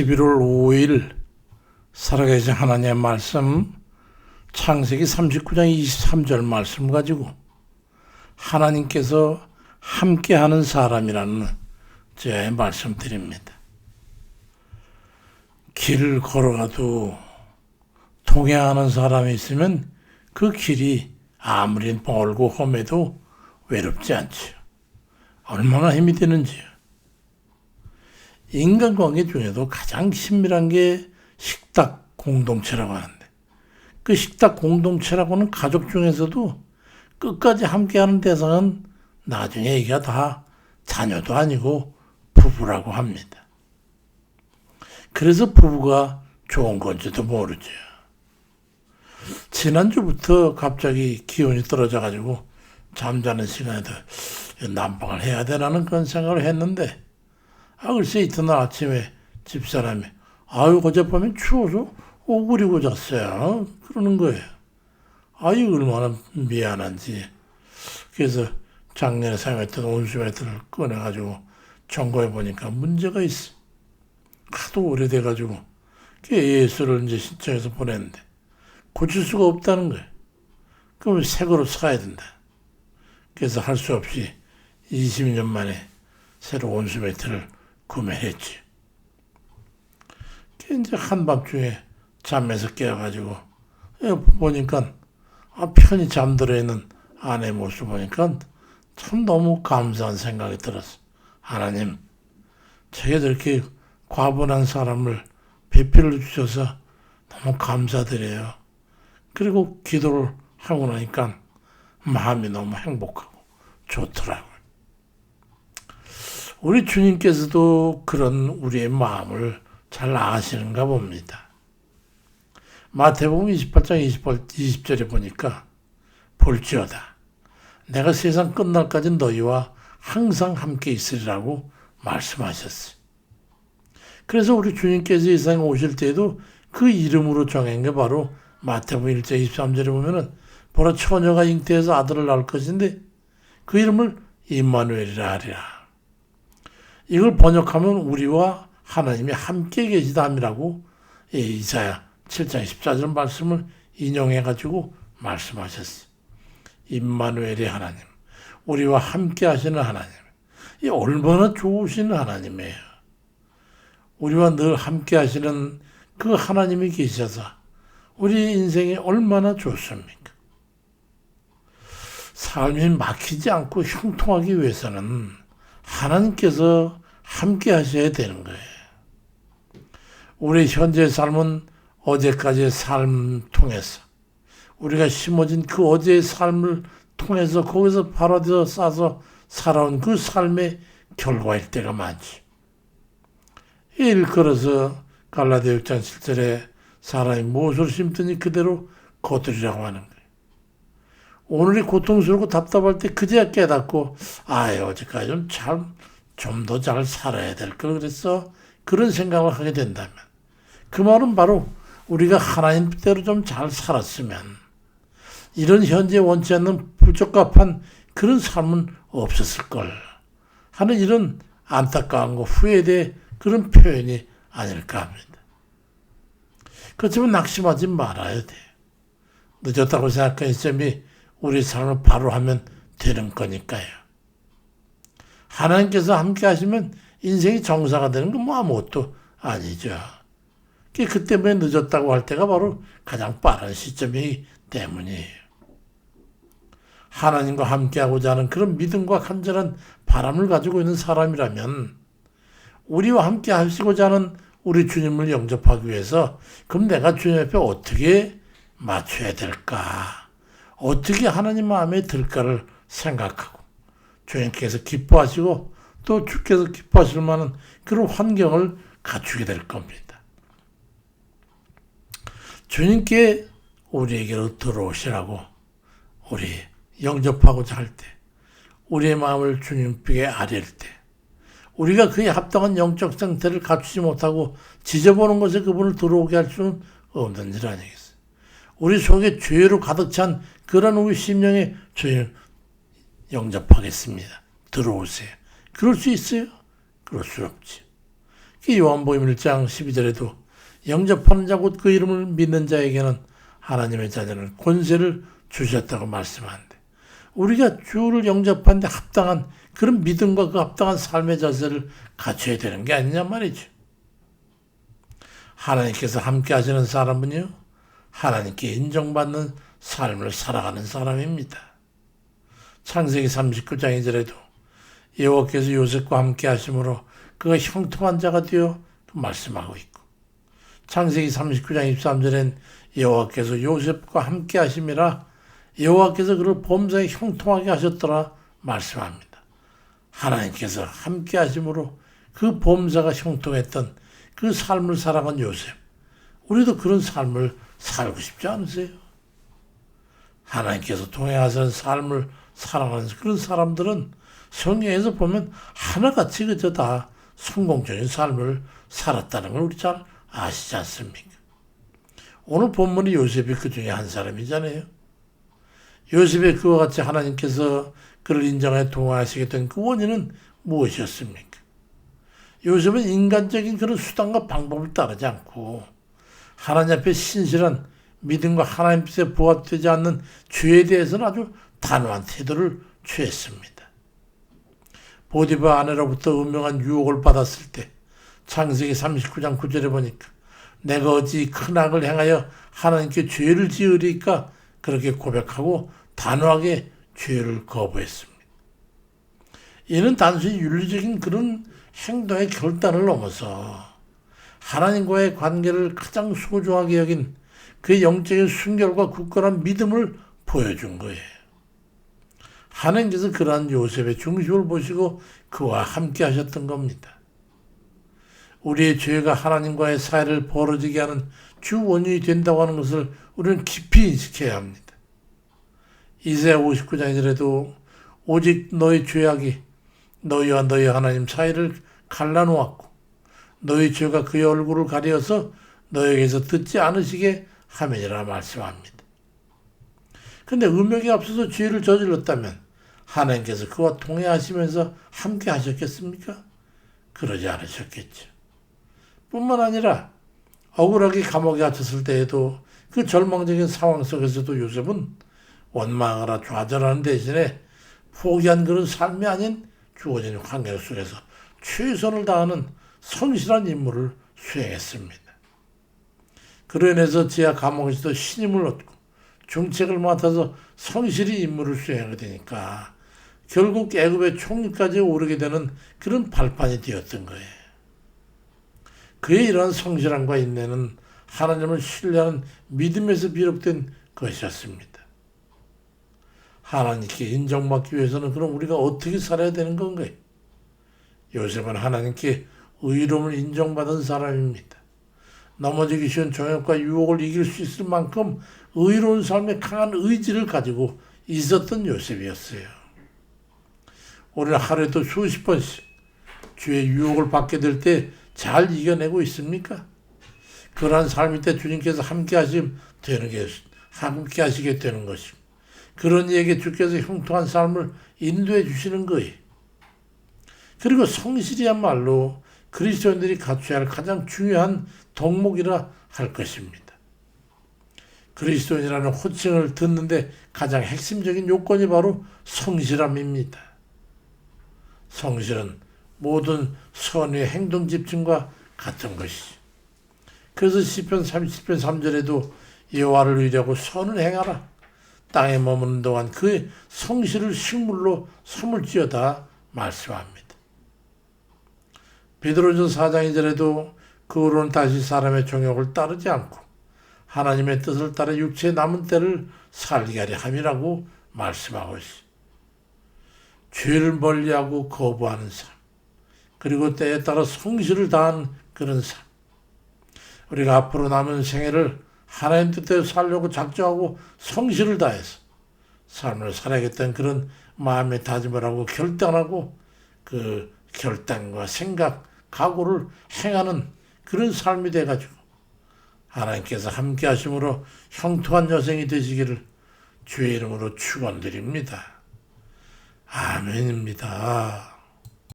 11월 5일 살아계신 하나님의 말씀 창세기 39장 23절 말씀 가지고 하나님께서 함께하는 사람이라는 제 말씀 드립니다. 길을 걸어가도 동행하는 사람이 있으면 그 길이 아무리 멀고 험해도 외롭지 않지요. 얼마나 힘이 되는지요. 인간관계 중에도 가장 친밀한 게 식탁 공동체라고 하는데 그 식탁 공동체라고는 가족 중에서도 끝까지 함께하는 대상은 나중에 이게 다 자녀도 아니고 부부라고 합니다. 그래서 부부가 좋은 건지도 모르죠. 지난주부터 갑자기 기온이 떨어져가지고 잠자는 시간에도 난방을 해야 되라는 그런 생각을 했는데 아, 글쎄 이튿날 아침에 집사람이 아유 어젯밤에 추워서 오그리고 잤어요. 그러는 거예요. 아유 얼마나 미안한지. 그래서 작년에 사용했던 온수 매트를 꺼내가지고 점검해 보니까 문제가 있어. 하도 오래돼가지고 예수를 이제 신청해서 보냈는데 고칠 수가 없다는 거예요. 그럼 새 거로 사야 된다. 그래서 할 수 없이 20년 만에 새로 온수 매트를 구매했지. 이제 한밤중에 잠에서 깨어가지고 보니까 아, 편히 잠들어 있는 아내 모습 보니까 참 너무 감사한 생각이 들었어. 하나님, 제게 저렇게 과분한 사람을 배필을 주셔서 너무 감사드려요. 그리고 기도를 하고 나니까 마음이 너무 행복하고 좋더라고요. 우리 주님께서도 그런 우리의 마음을 잘 아시는가 봅니다. 마태복음 28장 20절에 보니까 볼지어다. 내가 세상 끝날까지 너희와 항상 함께 있으리라고 말씀하셨어요. 그래서 우리 주님께서 이 세상에 오실 때에도 그 이름으로 정한 게 바로 마태복음 1장 23절에 보면은 보라 처녀가 잉태해서 아들을 낳을 것인데 그 이름을 임마누엘이라 하리라. 이걸 번역하면 우리와 하나님이 함께 계시다 함이라고 이사야 7장 14절 말씀을 인용해 가지고 말씀하셨어요. 임마누엘의 하나님, 우리와 함께 하시는 하나님. 이 얼마나 좋으신 하나님이에요. 우리와 늘 함께 하시는 그 하나님이 계셔서 우리 인생이 얼마나 좋습니까? 삶이 막히지 않고 형통하기 위해서는 하나님께서 함께 하셔야 되는 거예요. 우리 현재 삶은 어제까지의 삶 통해서 우리가 심어진 그 어제의 삶을 통해서 거기서 바로되어 싸서 살아온 그 삶의 결과일 때가 많지. 일컬어서 갈라디 6장 7절에 사람이 무엇을 심더니 그대로 거두리라고 하는 거예요. 오늘이 고통스럽고 답답할 때 그제야 깨닫고 아 어제까지 좀 참 좀 더 잘 살아야 될 걸 그래서 그런 생각을 하게 된다면 그 말은 바로 우리가 하나님 뜻대로 좀 잘 살았으면 이런 현재 원치 않는 부적합한 그런 삶은 없었을 걸 하는 이런 안타까움과 후회에 대해 그런 표현이 아닐까 합니다. 그렇지만 낙심하지 말아야 돼. 늦었다고 생각하는 시점이 우리 삶을 바로 하면 되는 거니까요. 하나님께서 함께 하시면 인생이 정사가 되는 건 뭐 아무것도 아니죠. 그 때문에 늦었다고 할 때가 바로 가장 빠른 시점이기 때문이에요. 하나님과 함께하고자 하는 그런 믿음과 간절한 바람을 가지고 있는 사람이라면 우리와 함께 하시고자 하는 우리 주님을 영접하기 위해서 그럼 내가 주님 앞에 어떻게 맞춰야 될까? 어떻게 하나님 마음에 들까를 생각하고 주님께서 기뻐하시고 또 주께서 기뻐하실 만한 그런 환경을 갖추게 될 겁니다. 주님께 우리에게로 들어오시라고 우리 영접하고자 할 때, 우리의 마음을 주님께 아릴 때, 우리가 그에 합당한 영적 상태를 갖추지 못하고 지져보는 것에 그분을 들어오게 할 수는 없는 일 아니겠어요. 우리 속에 죄로 가득 찬 그런 우리 심령에 주님 영접하겠습니다. 들어오세요. 그럴 수 있어요? 그럴 수 없지. 그 요한복음 1장 12절에도 영접하는 자 곧 그 이름을 믿는 자에게는 하나님의 자녀는 권세를 주셨다고 말씀하는데 우리가 주를 영접하는데 합당한 그런 믿음과 그 합당한 삶의 자세를 갖춰야 되는 게 아니냐 말이죠. 하나님께서 함께 하시는 사람은요, 하나님께 인정받는 삶을 살아가는 사람입니다. 창세기 39장 2절에도 여호와께서 요셉과 함께 하심으로 그가 형통한 자가 되어 말씀하고 있고 창세기 39장 23절엔 여호와께서 요셉과 함께 하심이라 여호와께서 그를 범사에 형통하게 하셨더라 말씀합니다. 하나님께서 함께 하심으로 그 범사가 형통했던 그 삶을 살아간 요셉. 우리도 그런 삶을 살고 싶지 않으세요? 하나님께서 통행하시는 삶을 살아가는 그런 사람들은 성경에서 보면 하나같이 그저 다 성공적인 삶을 살았다는 걸 우리 잘 아시지 않습니까? 오늘 본문이 요셉이 그 중에 한 사람이잖아요. 요셉의 그와 같이 하나님께서 그를 인정해 통화하시게 된그 원인은 무엇이었습니까? 요셉은 인간적인 그런 수단과 방법을 따르지 않고 하나님 앞에 신실한 믿음과 하나님 앞에 부합되지 않는 죄에 대해서는 아주 단호한 태도를 취했습니다. 보디바 아내로부터 음명한 유혹을 받았을 때 창세기 39장 9절에 보니까 내가 어찌 큰 악을 행하여 하나님께 죄를 지으리까 그렇게 고백하고 단호하게 죄를 거부했습니다. 이는 단순히 윤리적인 그런 행동의 결단을 넘어서 하나님과의 관계를 가장 소중하게 여긴 그 영적인 순결과 굳건한 믿음을 보여준 거예요. 하나님께서 그러한 요셉의 중심을 보시고 그와 함께 하셨던 겁니다. 우리의 죄가 하나님과의 사이를 벌어지게 하는 주 원인이 된다고 하는 것을 우리는 깊이 인식해야 합니다. 이사야 59장 1절에도 오직 너의 죄악이 너희와 너희 하나님 사이를 갈라놓았고 너희 죄가 그의 얼굴을 가려서 너에게서 듣지 않으시게 하면이라 말씀합니다. 근데 음욕에 앞서서 죄를 저질렀다면 하나님께서 그와 통해하시면서 함께 하셨겠습니까? 그러지 않으셨겠죠. 뿐만 아니라 억울하게 감옥에 갇혔을 때에도 그 절망적인 상황 속에서도 요셉은 원망하라 좌절하는 대신에 포기한 그런 삶이 아닌 주어진 환경 속에서 최선을 다하는 성실한 임무를 수행했습니다. 그로 인해서 지하 감옥에서도 신임을 얻고 중책을 맡아서 성실히 임무를 수행하게 되니까 결국 애굽의 총리까지 오르게 되는 그런 발판이 되었던 거예요. 그의 이러한 성실함과 인내는 하나님을 신뢰하는 믿음에서 비롯된 것이었습니다. 하나님께 인정받기 위해서는 그럼 우리가 어떻게 살아야 되는 건가요? 요셉은 하나님께 의로움을 인정받은 사람입니다. 넘어지기 쉬운 정욕과 유혹을 이길 수 있을 만큼 의로운 삶에 강한 의지를 가지고 있었던 요셉이었어요. 오늘 하루에도 수십 번씩 주의 유혹을 받게 될 때 잘 이겨내고 있습니까? 그러한 삶일 때 주님께서 함께 하시면 되는 게, 함께 하시게 되는 것이고, 그런 이에게 주께서 형통한 삶을 인도해 주시는 거예요. 그리고 성실이야말로 그리스도인들이 갖춰야 할 가장 중요한 덕목이라 할 것입니다. 그리스도인이라는 호칭을 듣는데 가장 핵심적인 요건이 바로 성실함입니다. 성실은 모든 선의 행동 집중과 같은 것이죠. 그래서 시편 30편 3절에도 여호와를 의뢰하고 선을 행하라. 땅에 머무는 동안 그의 성실을 식물로 삼을지어다 말씀합니다. 베드로전 4장 2절에도 그 후로는 다시 사람의 종욕을 따르지 않고 하나님의 뜻을 따라 육체의 남은 때를 살게 하려 함이라고 말씀하고 있습니다. 죄를 멀리하고 거부하는 삶, 그리고 때에 따라 성실을 다하는 그런 삶. 우리가 앞으로 남은 생애를 하나님 뜻대로 살려고 작정하고 성실을 다해서 삶을 살아야겠다는 그런 마음의 다짐을 하고 결단하고 그 결단과 생각, 각오를 행하는 그런 삶이 돼가지고 하나님께서 함께 하심으로 형통한 여생이 되시기를 주의 이름으로 축원드립니다. 아멘입니다.